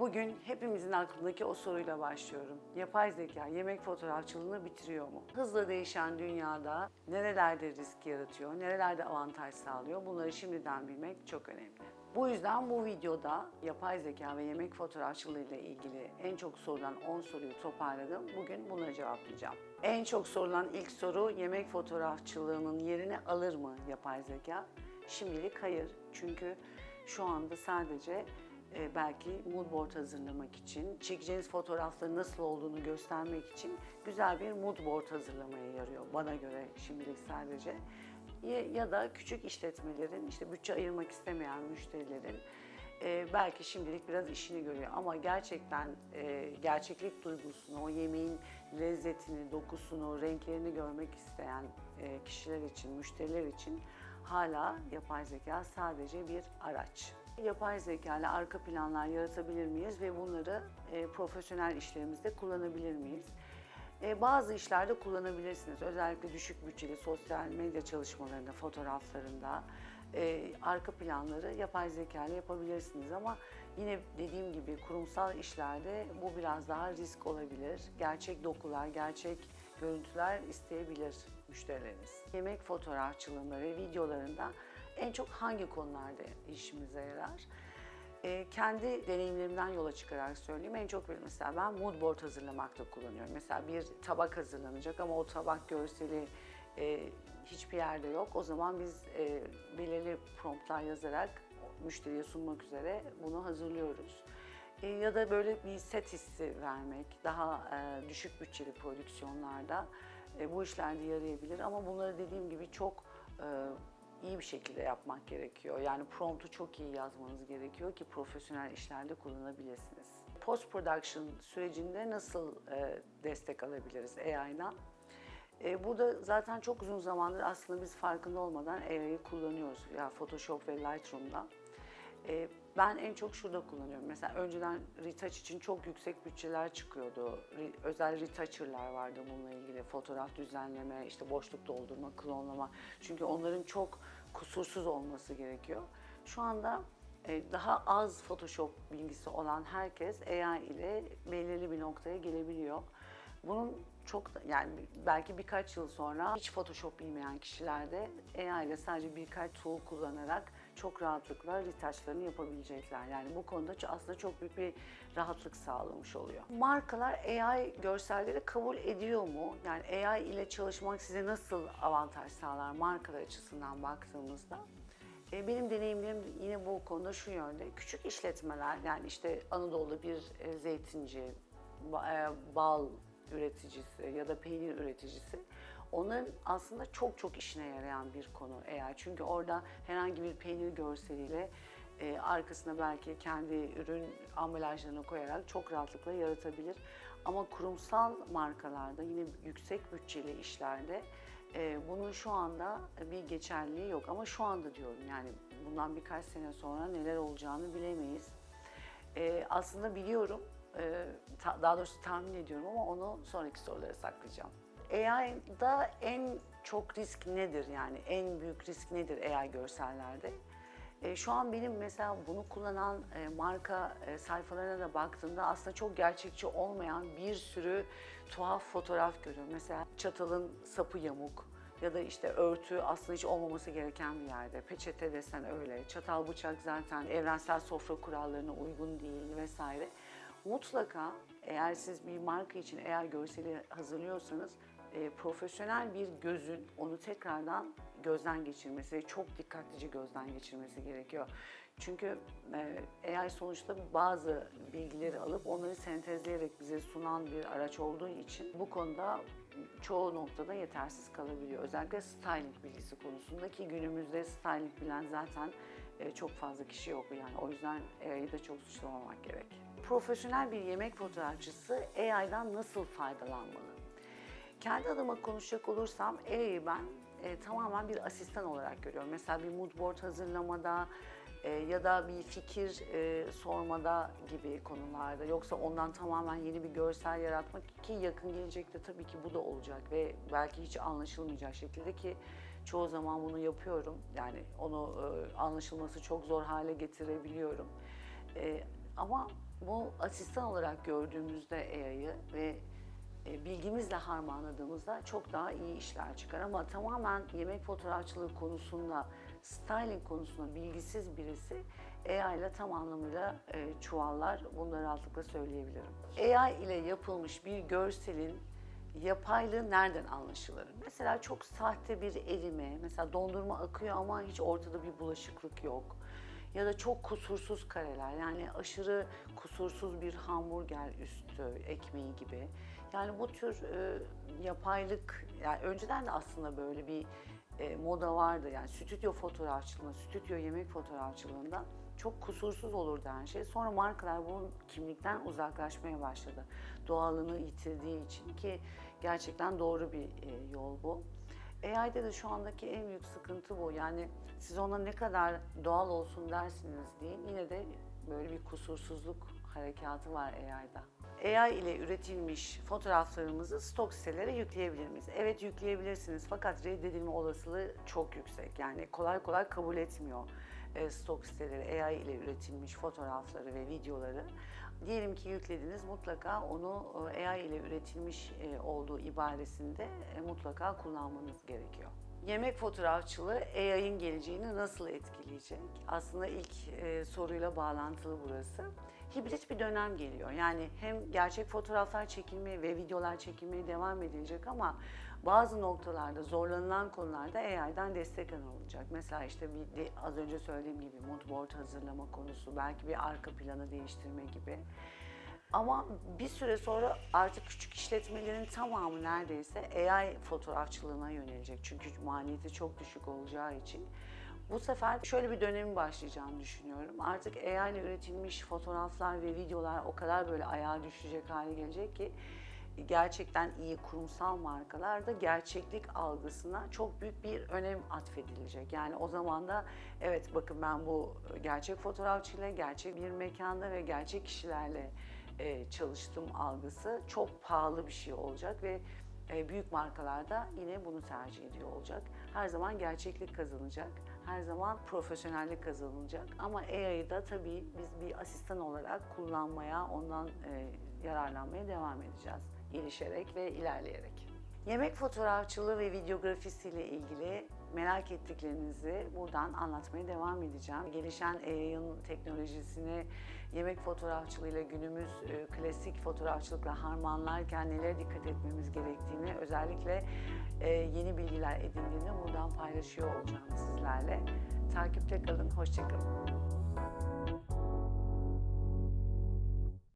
Bugün hepimizin aklındaki o soruyla başlıyorum. Yapay zeka yemek fotoğrafçılığını bitiriyor mu? Hızla değişen dünyada nerelerde risk yaratıyor, nerelerde avantaj sağlıyor bunları şimdiden bilmek çok önemli. Bu yüzden bu videoda yapay zeka ve yemek fotoğrafçılığı ile ilgili en çok sorulan 10 soruyu toparladım. Bugün bunları cevaplayacağım. En çok sorulan ilk soru yemek fotoğrafçılığının yerini alır mı yapay zeka? Şimdilik hayır. Çünkü şu anda sadece e, belki mood board hazırlamak için, çekeceğiniz fotoğrafların nasıl olduğunu göstermek için güzel bir mood board hazırlamaya yarıyor bana göre şimdilik sadece. Ya, ya da küçük işletmelerin, işte bütçe ayırmak istemeyen müşterilerin e, belki şimdilik biraz işini görüyor ama gerçekten e, gerçeklik duygusunu, o yemeğin lezzetini, dokusunu, renklerini görmek isteyen e, kişiler için, müşteriler için hala yapay zeka sadece bir araç. Yapay zeka ile arka planlar yaratabilir miyiz ve bunları e, profesyonel işlerimizde kullanabilir miyiz? E, bazı işlerde kullanabilirsiniz. Özellikle düşük bütçeli sosyal medya çalışmalarında, fotoğraflarında e, arka planları yapay zeka ile yapabilirsiniz. Ama yine dediğim gibi kurumsal işlerde bu biraz daha risk olabilir. Gerçek dokular, gerçek görüntüler isteyebilir müşterileriniz. Yemek fotoğrafçılığında ve videolarında en çok hangi konularda işimize yarar? E, kendi deneyimlerimden yola çıkarak söyleyeyim. En çok böyle mesela ben mood board hazırlamakta kullanıyorum. Mesela bir tabak hazırlanacak ama o tabak görseli e, hiçbir yerde yok. O zaman biz e, belirli promptlar yazarak müşteriye sunmak üzere bunu hazırlıyoruz. E, ya da böyle bir set hissi vermek, daha e, düşük bütçeli prodüksiyonlarda e, bu işlerde yarayabilir. Ama bunları dediğim gibi çok e, iyi bir şekilde yapmak gerekiyor. Yani promptu çok iyi yazmanız gerekiyor ki profesyonel işlerde kullanabilirsiniz. Post production sürecinde nasıl e, destek alabiliriz AI'dan? E, burada zaten çok uzun zamandır aslında biz farkında olmadan AI'yi kullanıyoruz. Ya Photoshop ve Lightroom'da. E, ben en çok şurada kullanıyorum. Mesela önceden retouch için çok yüksek bütçeler çıkıyordu. Özel retoucher'lar vardı bununla ilgili. Fotoğraf düzenleme, işte boşluk doldurma, klonlama. Çünkü onların çok kusursuz olması gerekiyor. Şu anda e, daha az Photoshop bilgisi olan herkes AI ile belirli bir noktaya gelebiliyor. Bunun çok yani belki birkaç yıl sonra hiç Photoshop bilmeyen kişiler de AI ile sadece birkaç tool kullanarak çok rahatlıkla retouchlarını yapabilecekler. Yani bu konuda aslında çok büyük bir rahatlık sağlamış oluyor. Markalar AI görselleri kabul ediyor mu? Yani AI ile çalışmak size nasıl avantaj sağlar markalar açısından baktığımızda? E, Benim deneyimlerim yine bu konuda şu yönde. Küçük işletmeler yani işte Anadolu'da bir e, zeytinci, e, bal üreticisi ya da peynir üreticisi onların aslında çok çok işine yarayan bir konu eğer. Çünkü orada herhangi bir peynir görseliyle e, arkasına belki kendi ürün ambalajlarını koyarak çok rahatlıkla yaratabilir. Ama kurumsal markalarda yine yüksek bütçeli işlerde e, bunun şu anda bir geçerliliği yok. Ama şu anda diyorum yani bundan birkaç sene sonra neler olacağını bilemeyiz. E, aslında biliyorum, e, daha doğrusu tahmin ediyorum ama onu sonraki sorulara saklayacağım. AI'da en çok risk nedir yani en büyük risk nedir AI görsellerde? E, şu an benim mesela bunu kullanan e, marka e, sayfalarına da baktığımda aslında çok gerçekçi olmayan bir sürü tuhaf fotoğraf görüyorum. Mesela çatalın sapı yamuk ya da işte örtü aslında hiç olmaması gereken bir yerde. Peçete desen öyle. Çatal bıçak zaten evrensel sofra kurallarına uygun değil vesaire. Mutlaka eğer siz bir marka için eğer görseli hazırlıyorsanız e, profesyonel bir gözün onu tekrardan gözden geçirmesi, çok dikkatlice gözden geçirmesi gerekiyor. Çünkü e, AI sonuçta bazı bilgileri alıp onları sentezleyerek bize sunan bir araç olduğu için bu konuda çoğu noktada yetersiz kalabiliyor. Özellikle styling bilgisi konusunda ki günümüzde styling bilen zaten e, çok fazla kişi yok yani. O yüzden AI'yi da çok suçlamamak gerek. Profesyonel bir yemek fotoğrafçısı AI'dan nasıl faydalanmalı? Kendi adıma konuşacak olursam AI'yi ben e, tamamen bir asistan olarak görüyorum. Mesela bir mood board hazırlamada e, ya da bir fikir e, sormada gibi konularda. Yoksa ondan tamamen yeni bir görsel yaratmak ki yakın gelecekte tabii ki bu da olacak ve belki hiç anlaşılmayacak şekilde ki çoğu zaman bunu yapıyorum. Yani onu e, anlaşılması çok zor hale getirebiliyorum. E, ama Bu asistan olarak gördüğümüzde AI'yı ve bilgimizle harmanladığımızda çok daha iyi işler çıkar. Ama tamamen yemek fotoğrafçılığı konusunda, styling konusunda bilgisiz birisi AI ile tam anlamıyla e, çuvallar. Bunları rahatlıkla söyleyebilirim. AI ile yapılmış bir görselin yapaylığı nereden anlaşılır? Mesela çok sahte bir erime, mesela dondurma akıyor ama hiç ortada bir bulaşıklık yok. Ya da çok kusursuz kareler, yani aşırı kusursuz bir hamburger üstü ekmeği gibi. Yani bu tür e, yapaylık, yani önceden de aslında böyle bir e, moda vardı. Yani stüdyo fotoğrafçılığında, stüdyo yemek fotoğrafçılığında çok kusursuz olurdu her şey. Sonra markalar bu kimlikten uzaklaşmaya başladı. Doğalını yitirdiği için ki gerçekten doğru bir e, yol bu. AI'de de şu andaki en büyük sıkıntı bu. Yani siz ona ne kadar doğal olsun dersiniz deyin yine de böyle bir kusursuzluk harekatı var AI'da. AI ile üretilmiş fotoğraflarımızı stok sitelere yükleyebilir miyiz? Evet yükleyebilirsiniz fakat reddedilme olasılığı çok yüksek. Yani kolay kolay kabul etmiyor e, stok siteleri AI ile üretilmiş fotoğrafları ve videoları. Diyelim ki yüklediniz mutlaka onu e, AI ile üretilmiş e, olduğu ibaresinde e, mutlaka kullanmanız gerekiyor. Yemek fotoğrafçılığı AI'ın geleceğini nasıl etkileyecek? Aslında ilk soruyla bağlantılı burası. Hibrit bir dönem geliyor. Yani hem gerçek fotoğraflar çekilmeye ve videolar çekilmeye devam edilecek ama bazı noktalarda zorlanılan konularda AI'den destek alınacak. Mesela işte bir az önce söylediğim gibi mood board hazırlama konusu, belki bir arka planı değiştirme gibi. Ama bir süre sonra artık küçük işletmelerin tamamı neredeyse AI fotoğrafçılığına yönelecek. Çünkü maliyeti çok düşük olacağı için. Bu sefer şöyle bir dönemin başlayacağını düşünüyorum. Artık AI ile üretilmiş fotoğraflar ve videolar o kadar böyle ayağa düşecek hale gelecek ki gerçekten iyi kurumsal markalarda gerçeklik algısına çok büyük bir önem atfedilecek. Yani o zaman da evet bakın ben bu gerçek fotoğrafçıyla, gerçek bir mekanda ve gerçek kişilerle e, çalıştım algısı çok pahalı bir şey olacak ve e, büyük markalarda yine bunu tercih ediyor olacak. Her zaman gerçeklik kazanacak, her zaman profesyonellik kazanılacak. Ama AI'yı da tabii biz bir asistan olarak kullanmaya, ondan e, yararlanmaya devam edeceğiz. Gelişerek ve ilerleyerek. Yemek fotoğrafçılığı ve videografisi ile ilgili merak ettiklerinizi buradan anlatmaya devam edeceğim. Gelişen yayın teknolojisini yemek fotoğrafçılığıyla günümüz e, klasik fotoğrafçılıkla harmanlarken nelere dikkat etmemiz gerektiğini özellikle e, yeni bilgiler edindiğini buradan paylaşıyor olacağım sizlerle. Takipte kalın, hoşçakalın.